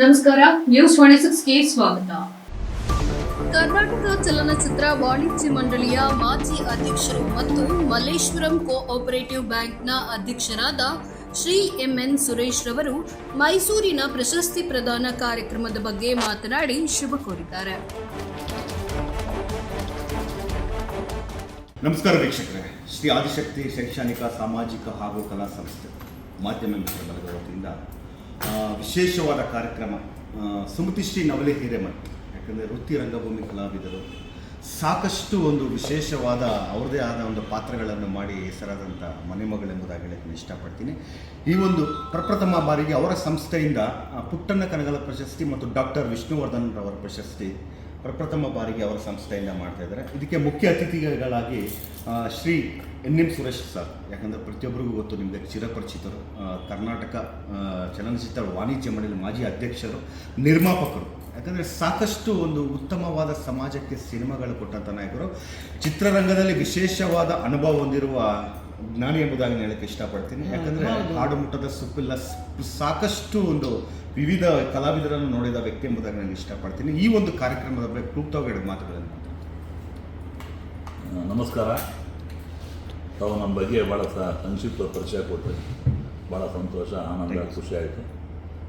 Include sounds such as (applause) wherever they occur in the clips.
ನಮಸ್ಕಾರ news twenty ಸಿಕ್ಸ್ಗೆ ಸ್ವಾಗತ. ಕರ್ನಾಟಕ ಚಲನಚಿತ್ರ ವಾಣಿಜ್ಯ ಮಂಡಳಿಯ ಮಾಜಿ ಅಧ್ಯಕ್ಷರು ಮತ್ತು ಮಲ್ಲೇಶ್ವರಂ ಕೋಆಪರೇಟಿವ್ ಬ್ಯಾಂಕ್ನ ಅಧ್ಯಕ್ಷರಾದ ಶ್ರೀ ಎಂಎನ್ ಸುರೇಶ್ ರವರು ಮೈಸೂರಿನ ಪ್ರಶಸ್ತಿ ಪ್ರದಾನ ಕಾರ್ಯಕ್ರಮದ ಬಗ್ಗೆ ಮಾತನಾಡಿ ಶುಭ ಕೋರಿದ್ದಾರೆ. ನಮಸ್ಕಾರ ವೀಕ್ಷಕರೇ. ಶ್ರೀ ಆದಿಶಕ್ತಿ ಶೈಕ್ಷಣಿಕ ಸಾಮಾಜಿಕ ಹಾಗೂ ಕಲಾ ಸಂಸ್ಥೆ ಮಾಧ್ಯಮ ಮಿತ್ರ ವತಿಯಿಂದ ವಿಶೇಷವಾದ ಕಾರ್ಯಕ್ರಮ ಸುಮತಿಶ್ರೀ ಸುಮತಿ ಶ್ರೀ ನವಲೆ ಹಿರೇಮಠ್, ಯಾಕಂದರೆ ವೃತ್ತಿ ರಂಗಭೂಮಿ ಕಲಾವಿದರು. ಸಾಕಷ್ಟು ಒಂದು ವಿಶೇಷವಾದ, ಅವ್ರದ್ದೇ ಆದ ಒಂದು ಪಾತ್ರಗಳನ್ನು ಮಾಡಿ ಹೆಸರಾದಂಥ ಮನೆಮಗಳೆಂಬುದಾಗಿ ಹೇಳಕ್ಕೆ ಇಷ್ಟಪಡ್ತೀನಿ. ಈ ಒಂದು ಪ್ರಪ್ರಥಮ ಬಾರಿಗೆ ಅವರ ಸಂಸ್ಥೆಯಿಂದ ಪುಟ್ಟಣ್ಣ ಕನಗಲ ಪ್ರಶಸ್ತಿ ಮತ್ತು ಡಾಕ್ಟರ್ ವಿಷ್ಣುವರ್ಧನ್ ರವರ ಪ್ರಶಸ್ತಿ ಪ್ರಪ್ರಥಮ ಬಾರಿಗೆ ಅವರ ಸಂಸ್ಥೆಯಿಂದ ಮಾಡ್ತಾ ಇದ್ದಾರೆ. ಇದಕ್ಕೆ ಮುಖ್ಯ ಅತಿಥಿಗಳಾಗಿ Shri N M Suresh sir. ಯಾಕಂದರೆ ಪ್ರತಿಯೊಬ್ಬರಿಗೂ ಗೊತ್ತು, ನಿಮಗೆ ಚಿರಪರಿಚಿತರು ಕರ್ನಾಟಕ ಚಲನಚಿತ್ರ ವಾಣಿಜ್ಯ ಮಂಡಳಿ ಮಾಜಿ ಅಧ್ಯಕ್ಷರು, ನಿರ್ಮಾಪಕರು. ಯಾಕಂದರೆ ಸಾಕಷ್ಟು ಒಂದು ಉತ್ತಮವಾದ ಸಮಾಜಕ್ಕೆ ಸಿನಿಮಾಗಳು ಕೊಟ್ಟಂಥ ನಾಯಕರು. ಚಿತ್ರರಂಗದಲ್ಲಿ ವಿಶೇಷವಾದ ಅನುಭವ ಹೊಂದಿರುವ ಜ್ಞಾನಿ ಎಂಬುದಾಗಿ ನಾನು ಹೇಳಕ್ಕೆ ಇಷ್ಟಪಡ್ತೀನಿ. ಯಾಕಂದರೆ ಹಾಡು ಮುಟ್ಟದ ಸುಪ್ಪಿಲ್ಲ ಸಾಕಷ್ಟು ಒಂದು ವಿವಿಧ ಕಲಾವಿದರನ್ನು ನೋಡಿದ ವ್ಯಕ್ತಿ ಎಂಬುದಾಗಿ ನಾನು ಇಷ್ಟಪಡ್ತೀನಿ. ಈ ಒಂದು ಕಾರ್ಯಕ್ರಮದ ಬಗ್ಗೆ ಕ್ಲುಪ್ತವಾಗಿ ಎರಡು ಮಾತುಗಳನ್ನು ಮಾತಾಡ್ತೀನಿ. ನಮಸ್ಕಾರ. ತಾವು ನಮ್ಮ ಬಗ್ಗೆ ಭಾಳ ಸ ಸಂಕ್ಷಿಪ್ತ ಪರಿಚಯ ಕೊಟ್ಟರೆ ಭಾಳ ಸಂತೋಷ ಆನಂದ ಖುಷಿ ಆಯಿತು.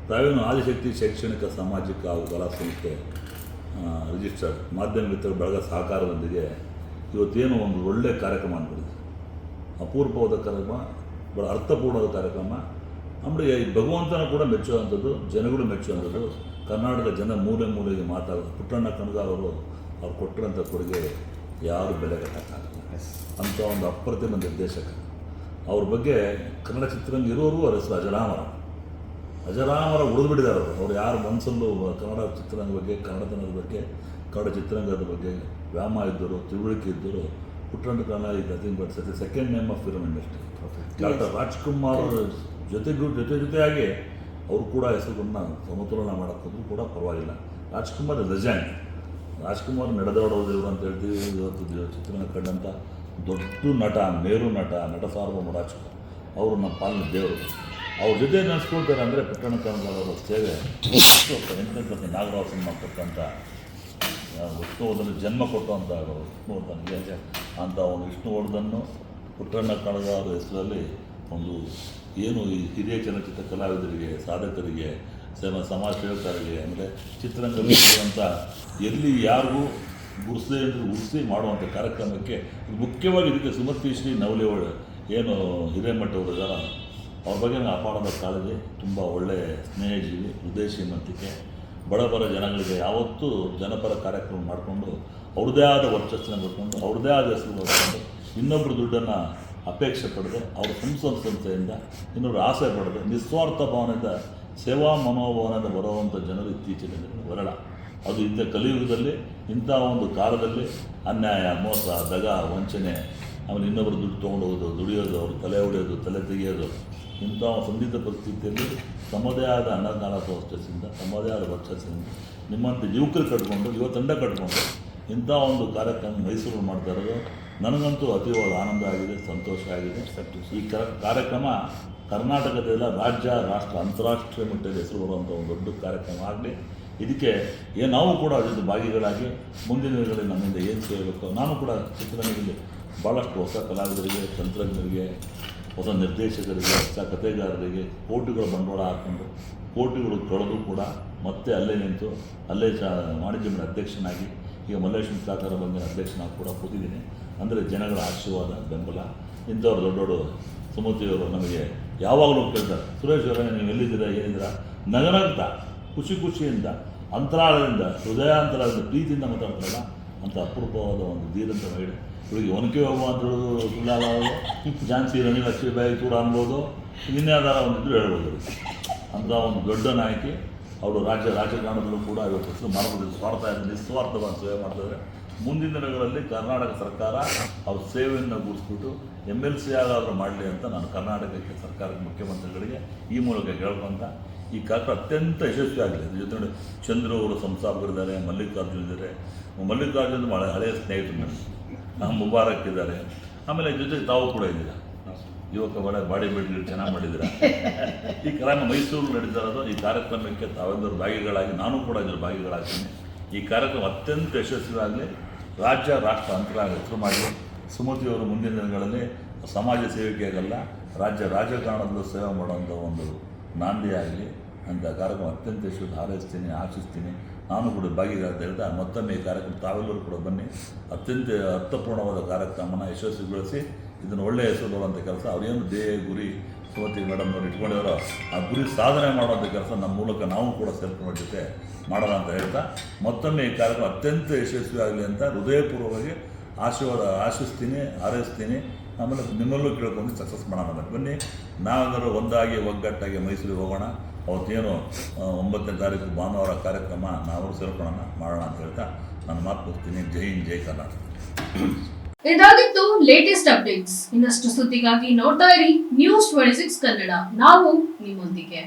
ತಾವೇನು ಆದಿಶಕ್ತಿ ಶೈಕ್ಷಣಿಕ ಸಾಮಾಜಿಕ ಹಾಗೂ ಕಲಾ ಸಂಸ್ಥೆ ರಿಜಿಸ್ಟರ್ಡ್ ಮಾಧ್ಯಮ ಮಿತ್ರ ಬಳಗ ಸಹಕಾರದೊಂದಿಗೆ ಇವತ್ತೇನು ಒಂದು ಒಳ್ಳೆಯ ಕಾರ್ಯಕ್ರಮ ಅಂದ್ಬಿಡಿದೆ ಅಪೂರ್ವವಾದ ಕಾರ್ಯಕ್ರಮ ಬಹಳ ಅರ್ಥಪೂರ್ಣವಾದ ಕಾರ್ಯಕ್ರಮ. ಆಮೇಲೆ ಈ ಭಗವಂತನ ಕೂಡ ಮೆಚ್ಚುವಂಥದ್ದು ಜನಗಳು ಮೆಚ್ಚುವಂಥದ್ದು ಕರ್ನಾಟಕದ ಜನ ಮೂಲೆ ಮೂಲೆಗೆ ಮಾತಾಡೋದು. ಪುಟ್ಟಣ್ಣ ಕನಗಾರವರು ಅವರು ಅವ್ರು ಕೊಟ್ಟಿರೋಂಥ ಕೊಡುಗೆ ಯಾರು ಬೆಲೆ ಕಟ್ಟಕ್ಕಾಗಲ್ಲ ಅಂಥ ಒಂದು ಅಪ್ರತಿಮ ನಿರ್ದೇಶಕ. ಅವ್ರ ಬಗ್ಗೆ ಕನ್ನಡ ಚಿತ್ರರಂಗ ಇರೋರು ಅವ್ರ ಹೆಸರು ಅಜರಾಮರ. ಅಜರಾಮರ ಉಳಿದುಬಿಟ್ಟಿದ್ದಾರೆ ಅವರು. ಅವ್ರು ಯಾರು ಮನಸ್ಸಲ್ಲೂ ಕನ್ನಡ ಚಿತ್ರರಂಗ ಬಗ್ಗೆ ಕನ್ನಡತನದ ಬಗ್ಗೆ ಕನ್ನಡ ಚಿತ್ರರಂಗದ ಬಗ್ಗೆ ವ್ಯಾಮ ಇದ್ದರು ತಿಳುವಳಿಕೆ ಇದ್ದರು ಪುಟ್ಟಣ್ಣ ಕನ್ನಡ ಈ ನಥಿಂಗ್ ಬಟ್ ಸತಿ second name of film industry doctor Rajkumar ಜೊತೆಗೂ ಜೊತೆ ಜೊತೆಯಾಗಿ ಅವರು ಕೂಡ ಹೆಸರುಗಳನ್ನ ಸಮತೋಲನ ಮಾಡೋಕ್ಕೋದ್ರೂ ಕೂಡ ಪರವಾಗಿಲ್ಲ. ರಾಜ್ಕುಮಾರ್ ಲೆಜೆಂಡ್. ರಾಜ್ಕುಮಾರ್ ನಡೆದಾಡೋದಿಲ್ಲ ಅಂತ ಹೇಳ್ತೀವಿ. ಇವತ್ತು ಚಿತ್ರರಂಗ ಕಂಡಂಥ ದೊಡ್ಡ ನಟ ಮೇರು ನಟ ನಟ ಸಾರ್ವಭೌಮ ರಾಜ್ಕುಮಾರ್. ಅವರು ನಮ್ಮ ಪಾಲನೆ ದೇವರು. ಅವ್ರ ಜೊತೆ ನೆನೆಸ್ಕೊಳ್ತಾರೆ ಅಂದರೆ ಪಟ್ಟಣ ಕನ್ನಡ ಅವರ ಸೇವೆ. (laughs) ಎಂಟನೇ ನಾಗರಾವ್ ಸಿನಿಮಾ ಕೊಟ್ಟಂಥ ವಿಷ್ಣುವರ್ಧನ ಜನ್ಮ ಕೊಟ್ಟಂಥ ವಿಷ್ಣುವರ್ಧನ್ಗೆ. ಅಂಥ ಒಂದು ವಿಷ್ಣುವರ್ಧನ್ನು ಪುಟ್ಟಣ್ಣ ಕಣಗಾರ ಹೆಸರಲ್ಲಿ ಒಂದು ಏನು ಈ ಹಿರಿಯ ಚಲನಚಿತ್ರ ಕಲಾವಿದರಿಗೆ ಸಾಧಕರಿಗೆ ಸಮ ಸಮಾಜ ಸೇವಕರಿಗೆ ಅಂದರೆ ಚಿತ್ರರಂಗದಲ್ಲಿರುವಂಥ ಎಲ್ಲಿ ಯಾರಿಗೂ ಗುರ್ಸೆ ಅಂದರೆ ಗುರ್ಸಿ ಮಾಡುವಂಥ ಕಾರ್ಯಕ್ರಮಕ್ಕೆ ಮುಖ್ಯವಾಗಿ ಇದಕ್ಕೆ ಸುಮತಿ ಶ್ರೀ ನವಲೇವಳ ಏನು ಹಿರೇಮಠ ಅವರು ಇದ್ದಾರ ಅವ್ರ ಬಗ್ಗೆ ನಾನು ಅಪಾರದ ಕಾಳಜಿ ತುಂಬ ಒಳ್ಳೆಯ ಸ್ನೇಹಜೀವಿ ಉದ್ದೇಶ ಶ್ರೀಮಂತಿಕೆ ಬಡ ಬಡ ಜನಗಳಿಗೆ ಯಾವತ್ತೂ ಜನಪರ ಕಾರ್ಯಕ್ರಮ ಮಾಡಿಕೊಂಡು ಅವ್ರದ್ದೇ ಆದ ವರ್ಚಸ್ಸನ್ನು ಬರ್ಕೊಂಡು ಅವ್ರದ್ದೇ ಆದ ಹೆಸರು ಬರ್ಕೊಂಡು ಇನ್ನೊಬ್ಬರ ದುಡ್ಡನ್ನು ಅಪೇಕ್ಷೆ ಪಡೆದು ಅವ್ರ ಸಂಸ್ಥೆ ಸಂಸ್ಥೆಯಿಂದ ಇನ್ನೊಬ್ರು ಆಸೆ ಪಡೆದು ನಿಸ್ವಾರ್ಥ ಭಾವನೆಯಿಂದ ಸೇವಾ ಮನೋಭಾವನೆಯಿಂದ ಬರುವಂಥ ಜನರು ಇತ್ತೀಚಿನ ದಿನಗಳು ಬರಲ್ಲ ಅದು ಇಂಥ ಕಲಿಯುಗದಲ್ಲಿ, ಇಂಥ ಒಂದು ಕಾಲದಲ್ಲಿ ಅನ್ಯಾಯ, ಮೋಸ, ದಗ, ವಂಚನೆ, ಆಮೇಲೆ ಇನ್ನೊಬ್ಬರು ದುಡ್ಡು ತೊಗೊಂಡು ಹೋಗೋದು, ದುಡಿಯೋದು, ಅವ್ರ ತಲೆ ಹೊಡೆಯೋದು, ತಲೆ ತೆಗೆಯೋದು, ಇಂಥ ಸಂದಿಗ್ಧ ಪರಿಸ್ಥಿತಿಯಲ್ಲಿ ತಮ್ಮದೇ ಆದ ಹಣಕಾಲ ವರ್ಚಸ್ಸಿಂದ ತಮ್ಮದೇ ಆದ ವರ್ಚಸ್ಸಿಂದ ನಿಮ್ಮಂತೆ ಯುವಕರು ಕಟ್ಕೊಂಡು ಯುವ ತಂಡ ಕಟ್ಕೊಂಡು ಇಂಥ ಒಂದು ಕಾರ್ಯಕ್ರಮ ಮೈಸೂರು ಮಾಡ್ತಾ ಇರೋದು ನನಗಂತೂ ಅತೀವಾದ ಆನಂದ ಆಗಿದೆ, ಸಂತೋಷ ಆಗಿದೆ. ಈ ಕಾರ್ಯಕ್ರಮ ಕರ್ನಾಟಕದೆಲ್ಲ ರಾಜ್ಯ, ರಾಷ್ಟ್ರ, ಅಂತಾರಾಷ್ಟ್ರೀಯ ಮಟ್ಟದಲ್ಲಿ ಹೆಸರು ಬರುವಂಥ ಒಂದು ದೊಡ್ಡ ಕಾರ್ಯಕ್ರಮ ಆಗಲಿ. ಇದಕ್ಕೆ ಏ, ನಾವು ಕೂಡ ಅದರ ಭಾಗಿಗಳಾಗಿ ಮುಂದಿನ ದಿನಗಳಲ್ಲಿ ನಮ್ಮಿಂದ ಏನು ಸೇರಬೇಕು? ನಾನು ಕೂಡ ಚಿತ್ರರಂಗದಲ್ಲಿ ಭಾಳಷ್ಟು ಹೊಸ ಕಲಾವಿದರಿಗೆ, ತಂತ್ರಜ್ಞರಿಗೆ ಹೊಸ ನಿರ್ದೇಶಕರಿಗೆ, ಹೊಸ ಕಥೆಗಾರರಿಗೆ ಕೋಟಿಗಳ ಬಂಡವಾಳ ಹಾಕ್ಕೊಂಡು ಕೋಟಿಗಳು ಕಳೆದು ಕೂಡ ಮತ್ತೆ ಅಲ್ಲೇ ನಿಂತು, ಅಲ್ಲೇ ಚ ವಾಣಿಜ್ಯ ಮಂಡಳಿ ಅಧ್ಯಕ್ಷನಾಗಿ ಈಗ ಮಲ್ಲೇಶ್ವರ ಸಹಕಾರ ಬಂದಿನ ಅಧ್ಯಕ್ಷನಾಗಿ ಕೂಡ ಕೂತಿದ್ದೀನಿ. ಅಂದರೆ ಜನಗಳ ಆಶೀರ್ವಾದ, ಬೆಂಬಲ. ಇಂಥವ್ರು ದೊಡ್ಡ ದೊಡ್ಡ ಸುಮತಿಯವರು ನಮಗೆ ಯಾವಾಗಲೂ ಕೇಳ್ತಾರೆ, ಸುರೇಶ್ ಅವರೇ, ನೀವು ಎಲ್ಲಿದ್ದೀರಾ, ಏನಿದ್ದೀರಾ? ನಗರಂತ ಖುಷಿ ಖುಷಿಯಿಂದ, ಅಂತರಾಳದಿಂದ, ಹೃದಯಾಂತರಾಳದಿಂದ, ಪ್ರೀತಿಯಿಂದ ಮಾತಾಡ್ತಾರಲ್ಲ, ಅಂತ ಅಪರೂಪವಾದ ಒಂದು ಧೀರಂತ ಮಹಿಳೆ ಇವಳಿಗೆ ಒನಕೆ ಹೋಗುವ ಅಂತ ಹೇಳೋದು ಸುಳ್ಳಾಗಬಹುದು ಝಾನ್ಸಿ ರಾಣಿ ಲಕ್ಷ್ಮೀಬಾಯಿ ಕೂಡ ಅನ್ಬೋದು ಇನ್ಯಾವುದಾರ ಒಂದಿದ್ರು ಹೇಳ್ಬೋದು ಅಂಥ ಒಂದು ದೊಡ್ಡ ನಾಯಕಿ ಅವರು ರಾಜ್ಯ ರಾಜಕಾರಣದಲ್ಲೂ ಕೂಡ ಇವತ್ತು ಮಾಡಬಹುದು ಸ್ವಾರ್ಥ ನಿಸ್ವಾರ್ಥವಾಗಿ ಸೇವೆ ಮಾಡ್ತಾರೆ ಮುಂದಿನ ದಿನಗಳಲ್ಲಿ ಕರ್ನಾಟಕ ಸರ್ಕಾರ ಅವ್ರ ಸೇವೆಯನ್ನು ಗೂಡಿಸ್ಬಿಟ್ಟು ಎಂ ಎಲ್ ಸಿ ಆಗಾದರೂ ಮಾಡಲಿ ಅಂತ ನಾನು ಕರ್ನಾಟಕಕ್ಕೆ ಸರ್ಕಾರದ ಮುಖ್ಯಮಂತ್ರಿಗಳಿಗೆ ಈ ಮೂಲಕ ಹೇಳ್ಕೊಂತ ಈ ಕಾರ್ಯ ಅತ್ಯಂತ ಯಶಸ್ವಿ ಆಗಿದೆ ಜೊತೆ ಚಂದ್ರು ಅವರು ಸಂಸ್ಥಾಪಕರಿದ್ದಾರೆ ಮಲ್ಲಿಕಾರ್ಜುನ್ ಇದ್ದಾರೆ ಮಲ್ಲಿಕಾರ್ಜುನ್ ಹಳೆಯ ಸ್ನೇಹಿತರು ಮುಬಾರಕ್ ಇದ್ದಾರೆ. ಆಮೇಲೆ ಜೊತೆಗೆ ತಾವು ಕೂಡ ಇದ್ದೀರಾ? ಯುವಕ ಒಳ್ಳೆ ಬಾಡಿ ಬಿಲ್ಡಿಂಗ್ ಚೆನ್ನಾಗಿ ಮಾಡಿದ್ದೀರಾ? ಈ ಕಾರ್ಯಕ್ರಮ ಮೈಸೂರು ನಡೀತಿರೋದು ಈ ಕಾರ್ಯಕ್ರಮಕ್ಕೆ ತಾವೆಲ್ಲರೂ ಭಾಗಿಗಳಾಗಿ, ನಾನು ಕೂಡ ಇದ್ರ ಭಾಗಿಗಳಾಗ್ತೀನಿ. ಈ ಕಾರ್ಯಕ್ರಮ ಅತ್ಯಂತ ಯಶಸ್ವಿಯಾಗಲಿ, ರಾಜ್ಯ, ರಾಷ್ಟ್ರ ಅಂತರ ಹೆಸರು ಮಾಡಿ ಸುಮತಿಯವರು ಮುಂದಿನ ದಿನಗಳಲ್ಲಿ ಸಮಾಜ ಸೇವೆಗೆಗಲ್ಲ ರಾಜ್ಯ ರಾಜಕಾರಣದಲ್ಲೂ ಸೇವೆ ಮಾಡುವಂಥ ಒಂದು ನಾಂದಿಯಾಗಲಿ. ಅಂತ ಕಾರ್ಯಕ್ರಮ ಅತ್ಯಂತ ಯಶಸ್ವಿ ಹಾರೈಸ್ತೀನಿ, ಆಶಿಸ್ತೀನಿ. ನಾನು ಕೂಡ ಭಾಗಿಗಾರ ಹೇಳ್ತಾ ಮತ್ತೊಮ್ಮೆ ಈ ಕಾರ್ಯಕ್ರಮ ತಾವೆಲ್ಲರೂ ಕೂಡ ಬನ್ನಿ. ಅತ್ಯಂತ ಅರ್ಥಪೂರ್ಣವಾದ ಕಾರ್ಯಕ್ರಮನ ಯಶಸ್ವಿಗೊಳಿಸಿ ಇದನ್ನು ಒಳ್ಳೆಯ ಹೆಸರು ಬರುವಂಥ ಕೆಲಸ ಅವರೇನು ದೇಹ, ಗುರಿ ಸುಮತಿ ಮೇಡಮ್ನವ್ರು ಇಟ್ಕೊಂಡಿರೋ ಆ ಗುರಿ ಸಾಧನೆ ಮಾಡುವಂಥ ಕೆಲಸ ನಮ್ಮ ಮೂಲಕ ನಾವು ಕೂಡ ಸೇರ್ಕೊಳ್ಳೋ ಜೊತೆ ಮಾಡೋಣ ಅಂತ ಹೇಳ್ತಾ, ಮತ್ತೊಮ್ಮೆ ಈ ಕಾರ್ಯಕ್ರಮ ಅತ್ಯಂತ ಯಶಸ್ವಿ ಆಗಲಿ ಅಂತ ಹೃದಯಪೂರ್ವವಾಗಿ ಆಶೀರ್ವಾದ ಆಶಿಸ್ತೀನಿ, ಹಾರೈಸ್ತೀನಿ. ಆಮೇಲೆ ನಿಮ್ಮಲ್ಲೂ ಕೇಳ್ಕೊಂಡು ಸಕ್ಸಸ್ ಮಾಡೋಣ ಅಂತ. ಬನ್ನಿ, ನಾವೆಲ್ಲರೂ ಒಂದಾಗಿ ಒಗ್ಗಟ್ಟಾಗಿ ಮೈಸೂರಿಗೆ ಹೋಗೋಣ. ಅವತ್ತೇನು ಒಂಬತ್ತನೇ ತಾರೀಕು ಭಾನುವಾರ ಕಾರ್ಯಕ್ರಮ, ನಾವು ಸೇರ್ಕೊಳ್ಳೋಣ ಮಾಡೋಣ ಅಂತ ಹೇಳ್ತಾ ನನ್ನ ಮಾತು ಕೊಡ್ತೀನಿ ಜೈ ಹಿಂದ್, ಜೈ ಕರ್ನಾಟಕ. ಇದಾಗಿತ್ತು ಲೇಟೆಸ್ಟ್ ಅಪ್ಡೇಟ್ಸ್ ಇನ್ನಷ್ಟು ಸುದ್ದಿಗಾಗಿ ನೋಡ್ತಾ ಇರಿ ನ್ಯೂಸ್ ಟ್ವೆಂಟಿ ಸಿಕ್ಸ್ ಕನ್ನಡ. ನಾವು ನಿಮ್ಮೊಂದಿಗೆ.